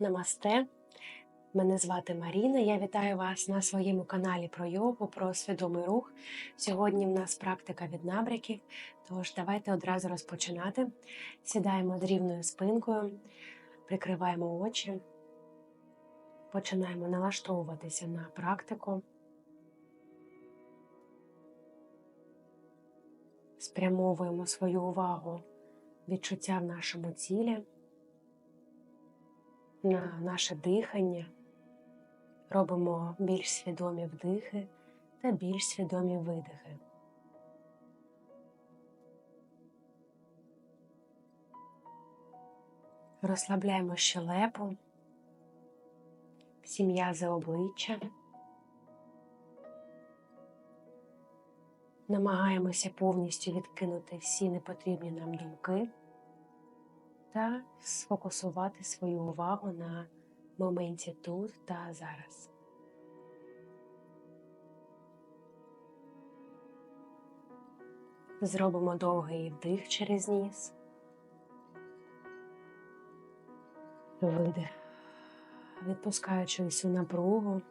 Намасте. Мене звати Маріна. Я вітаю вас на своєму каналі про йогу, про свідомий рух. Сьогодні в нас практика від набряків, тож давайте одразу розпочинати. Сідаємо з рівною спинкою, прикриваємо очі, починаємо налаштовуватися на практику. Спрямовуємо свою увагу, відчуття в нашому тілі на наше дихання, робимо більш свідомі вдихи та більш свідомі видихи. Розслабляємо щелепу, всі м'язи обличчя. Намагаємося повністю відкинути всі непотрібні нам думки та сфокусувати свою увагу на моменті тут та зараз. Зробимо довгий вдих через ніс. Видих, відпускаючи всю напругу.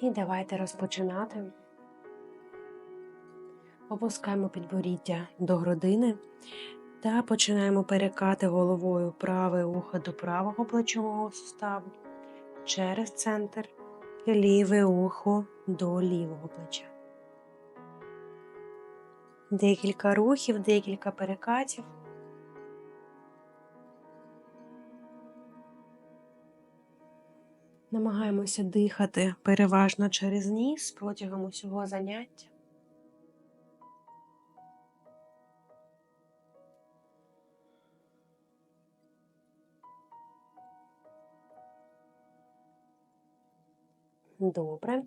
І давайте розпочинати. Опускаємо підборіддя до грудини та починаємо перекати головою праве ухо до правого плечового суставу через центр і ліве ухо до лівого плеча. Декілька рухів, декілька перекатів. Намагаємося дихати переважно через ніс протягом усього заняття. Добре,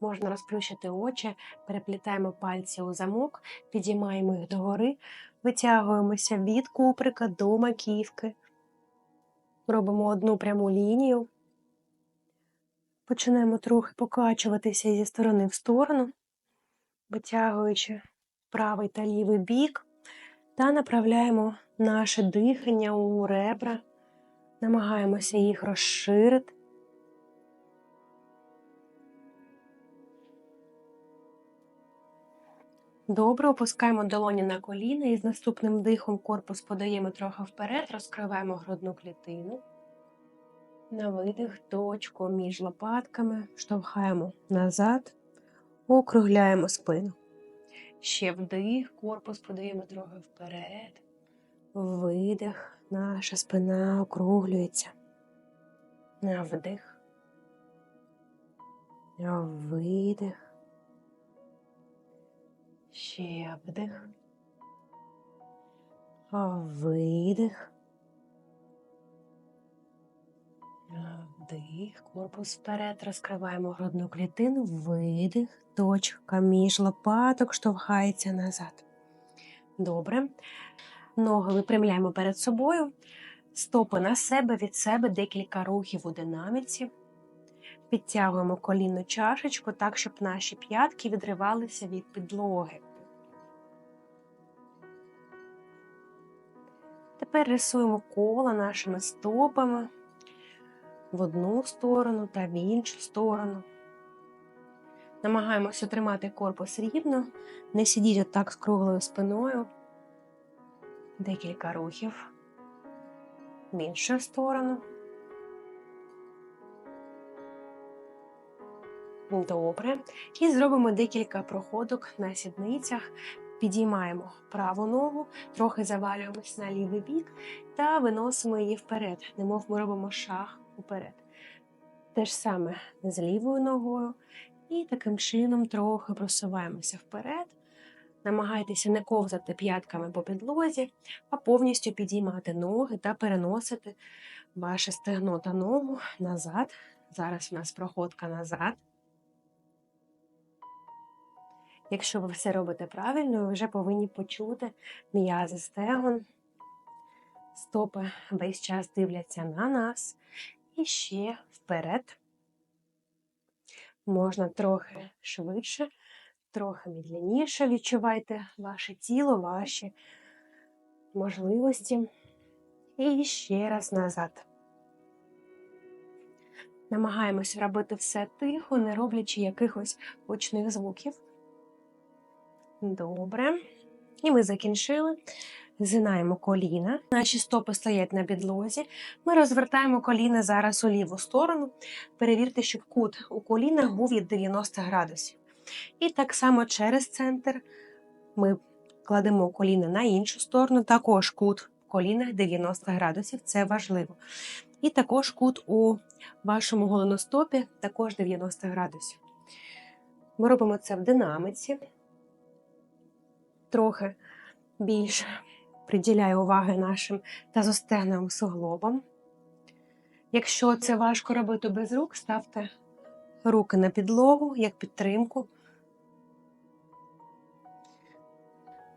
можна розплющити очі, переплітаємо пальці у замок, підіймаємо їх догори, витягуємося від куприка до маківки, робимо одну пряму лінію, починаємо трохи покачуватися зі сторони в сторону, витягуючи правий та лівий бік, та направляємо наше дихання у ребра, намагаємося їх розширити. Добре, опускаємо долоні на коліна і з наступним дихом корпус подаємо трохи вперед, розкриваємо грудну клітину. На видих точку між лопатками, штовхаємо назад, округляємо спину. Ще вдих, корпус подаємо трохи вперед. Видих, наша спина округлюється. На вдих. Видих. Ще вдих. Видих. Вдих, корпус вперед, розкриваємо грудну клітину, видих, точка між лопаток штовхається назад. Добре. Ноги випрямляємо перед собою, стопи на себе від себе декілька рухів у динаміці. Підтягуємо колінну чашечку так, щоб наші п'ятки відривалися від підлоги. Тепер рисуємо коло нашими стопами в одну сторону та в іншу сторону. Намагаємося тримати корпус рівно, не сидіть отак з круглою спиною. Декілька рухів в іншу сторону. Добре. І зробимо декілька проходок на сідницях. Підіймаємо праву ногу, трохи завалюємось на лівий бік та виносимо її вперед, немов ми робимо шаг уперед. Те ж саме з лівою ногою. І таким чином трохи просуваємося вперед. Намагайтеся не ковзати п'ятками по підлозі, а повністю підіймати ноги та переносити ваше стегно та ногу назад. Зараз у нас проходка назад. Якщо ви все робите правильно, ви вже повинні почути м'язи стегон. Стопи весь час дивляться на нас. І ще вперед. Можна трохи швидше, трохи медленніше. Відчувайте ваше тіло, ваші можливості. І ще раз назад. Намагаємося робити все тихо, не роблячи якихось гучних звуків. Добре. І ми закінчили. Згинаємо коліна. Наші стопи стоять на підлозі. Ми розвертаємо коліна зараз у ліву сторону. Перевірте, щоб кут у колінах був від 90 градусів. І так само через центр ми кладемо коліна на іншу сторону, також кут в колінах 90 градусів, це важливо. І також кут у вашому голеностопі також 90 градусів. Ми робимо це в динаміці. Трохи більше приділяю уваги нашим тазостегновим суглобам. Якщо це важко робити без рук, ставте руки на підлогу як підтримку.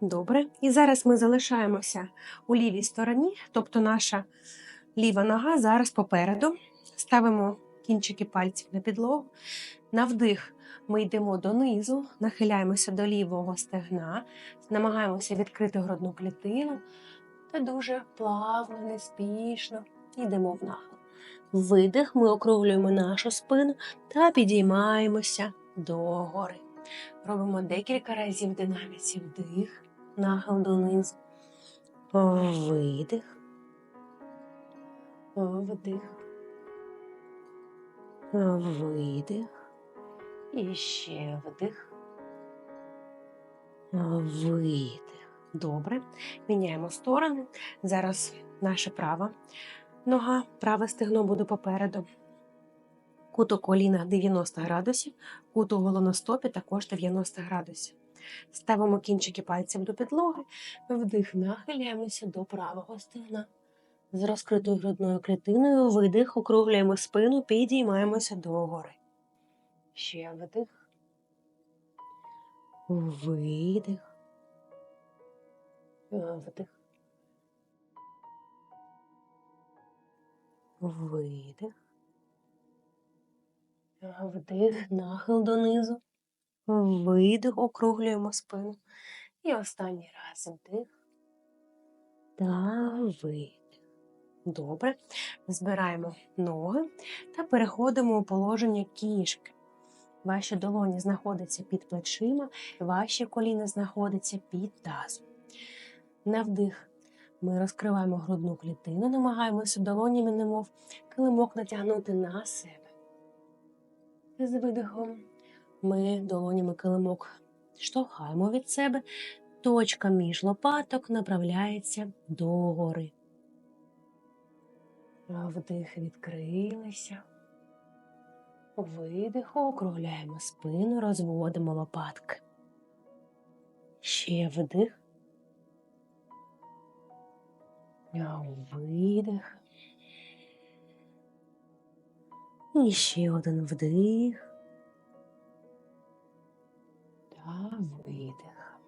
Добре. І зараз ми залишаємося у лівій стороні, тобто наша ліва нога зараз попереду. Ставимо кінчики пальців на підлогу. На вдих ми йдемо донизу, нахиляємося до лівого стегна, намагаємося відкрити грудну клітину та дуже плавно, неспішно йдемо в нахил. Видих, ми округлюємо нашу спину та підіймаємося догори. Робимо декілька разів динаміці вдих, нахил донизу, видих, вдих, видих. І ще вдих. Видих. Добре. Міняємо сторони. Зараз наша права нога, праве стегно буде попереду. Кут у колінах 90 градусів, кут у голоностопі також 90 градусів. Ставимо кінчики пальців до підлоги, вдих, нахиляємося до правого стегна. З розкритою грудною клітиною видих, округлюємо спину, підіймаємося догори. Ще вдих. Видих. Вдих. Видих. Вдих, нахил донизу. Видих, округлюємо спину. І останній раз вдих. Та видих. Добре. Збираємо ноги та переходимо у положення кішки. Ваші долоні знаходяться під плечима, ваші коліна знаходяться під тазом. На вдих ми розкриваємо грудну клітину, намагаємося долонями, немов килимок натягнути на себе. З видихом ми долонями килимок штовхаємо від себе, точка між лопаток направляється догори. Вдих відкрилися. Видих, округляємо спину, розводимо лопатки. Ще вдих. Видих. І ще один вдих. Та видих.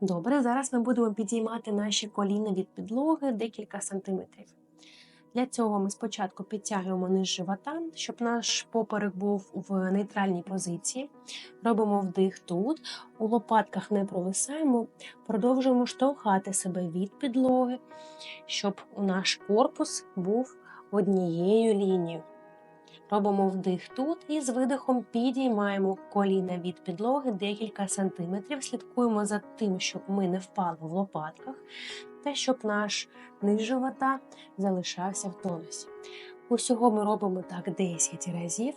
Добре, зараз ми будемо підіймати наші коліна від підлоги декілька сантиметрів. Для цього ми спочатку підтягуємо низ живота, щоб наш поперек був в нейтральній позиції. Робимо вдих тут, у лопатках не провисаємо, продовжуємо штовхати себе від підлоги, щоб наш корпус був однією лінією. Робимо вдих тут і з видихом підіймаємо коліна від підлоги декілька сантиметрів. Слідкуємо за тим, щоб ми не впали в лопатках та щоб наш низ живота залишався в тонусі. Усього ми робимо так 10 разів.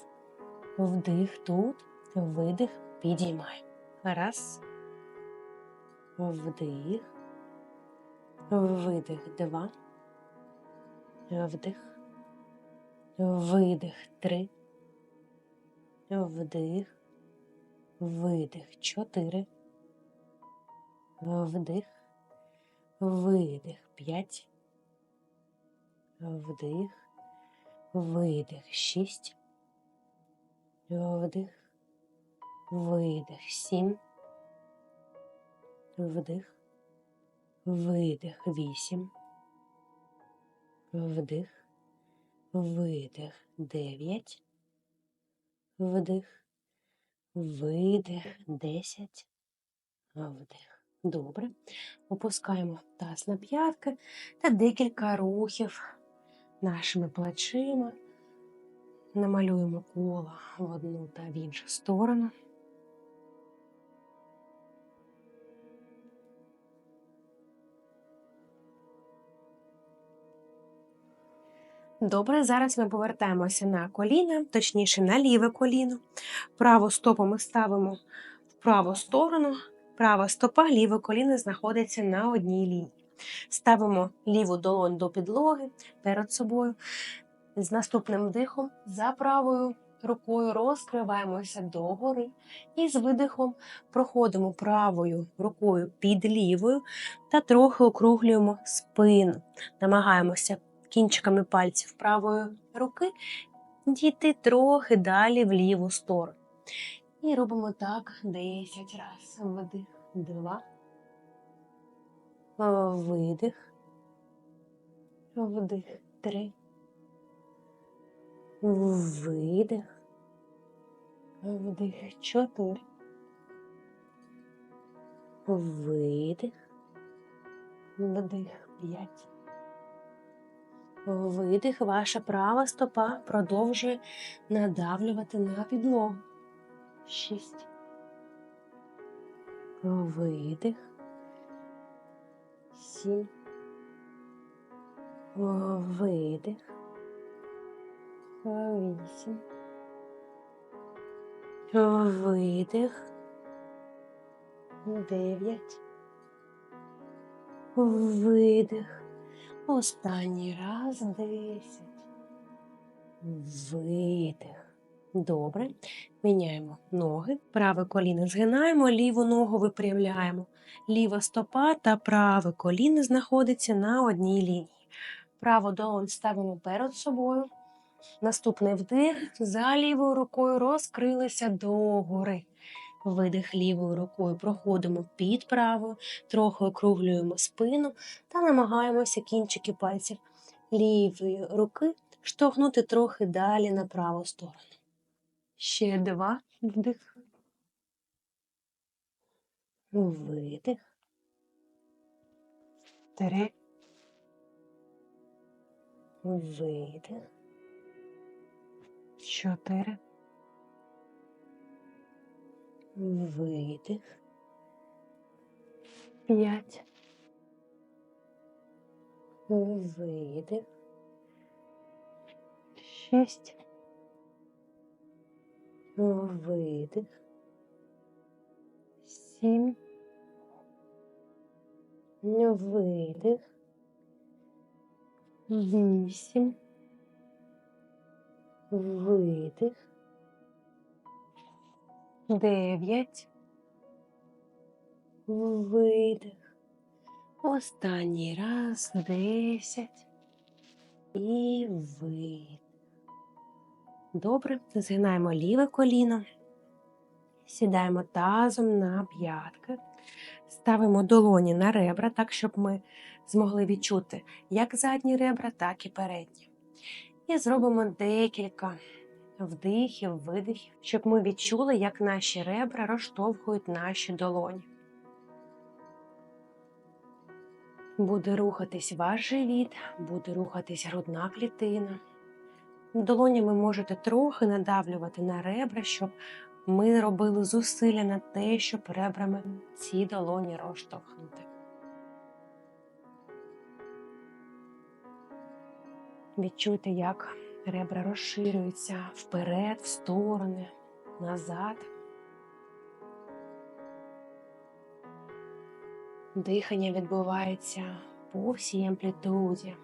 Вдих тут, видих, підіймаємо. Раз. Вдих. Видих. Два. Вдих. Видих. Три. Вдих. Видих. Чотири. Вдих. Видих. П'ять. Вдих. Видих. Шість. Вдих. Видих. Сім. Вдих. Видих. Вісім. Вдих. Видих. Дев'ять. Вдих. Видих. Десять. Вдих. Добре. Опускаємо таз на п'ятки та декілька рухів нашими плечима. Намалюємо коло в одну та в іншу сторону. Добре, зараз ми повертаємося на коліна, точніше на ліве коліно. Праву стопу ми ставимо в праву сторону, права стопа, ліве коліно знаходиться на одній лінії. Ставимо ліву долонь до підлоги перед собою. З наступним вдихом за правою рукою розкриваємося догори і з видихом проходимо правою рукою під лівою та трохи округлюємо спину. Намагаємося кінчиками пальців правої руки дійти трохи далі в ліву сторону. І робимо так 10 разів. Вдих, два. Видих. Вдих, три. Видих. Вдих, чотири. Видих. Вдих, п'ять. Видих, ваша права стопа продовжує надавлювати на підлогу. Шість. Видих. Сім. Видих. Вісім. Видих. Дев'ять. Видих. Останній раз десять. Видих. Добре. Міняємо ноги. Праве коліно згинаємо, ліву ногу випрямляємо. Ліва стопа та праве коліно знаходиться на одній лінії. Праву долонь ставимо перед собою. Наступний вдих. За лівою рукою розкрилися догори. Видих лівою рукою проходимо під правою, трохи округлюємо спину та намагаємося кінчики пальців лівої руки штовхнути трохи далі на праву сторону. Ще два вдих. Видих. Три. Видих. Чотири. Видих. П'ять. Видих. Шість. Видих. Сім. Видих. Вісім. Видих. Дев'ять. Видих. Останній раз. Десять. І видих. Добре. Згинаємо ліве коліно. Сідаємо тазом на п'ятки. Ставимо долоні на ребра, так, щоб ми змогли відчути як задні ребра, так і передні. І зробимо декілька вдихів, видихів, щоб ми відчули, як наші ребра розштовхують наші долоні. Буде рухатись ваш живіт, буде рухатись грудна клітина. Долонями можете трохи надавлювати на ребра, щоб ми робили зусилля на те, щоб ребрами ці долоні розштовхнути. Відчуйте, як ребра розширюються вперед, в сторони, назад. Дихання відбувається по всій амплітуді.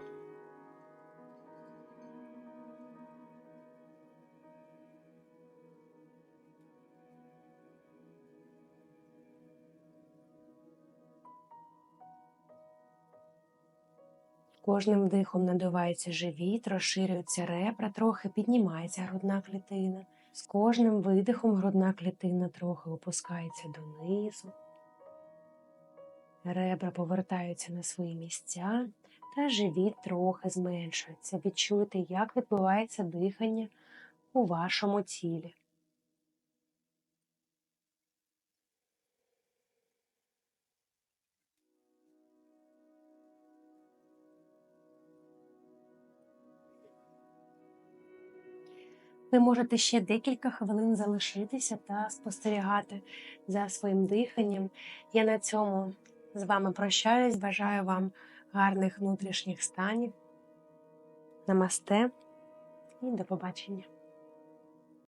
Кожним вдихом надувається живіт, розширюються ребра, трохи піднімається грудна клітина. З кожним видихом грудна клітина трохи опускається донизу. Ребра повертаються на свої місця, та живіт трохи зменшується. Відчуйте, як відбувається дихання у вашому тілі. Ви можете ще декілька хвилин залишитися та спостерігати за своїм диханням. Я на цьому з вами прощаюсь. Бажаю вам гарних внутрішніх станів. Намасте і до побачення.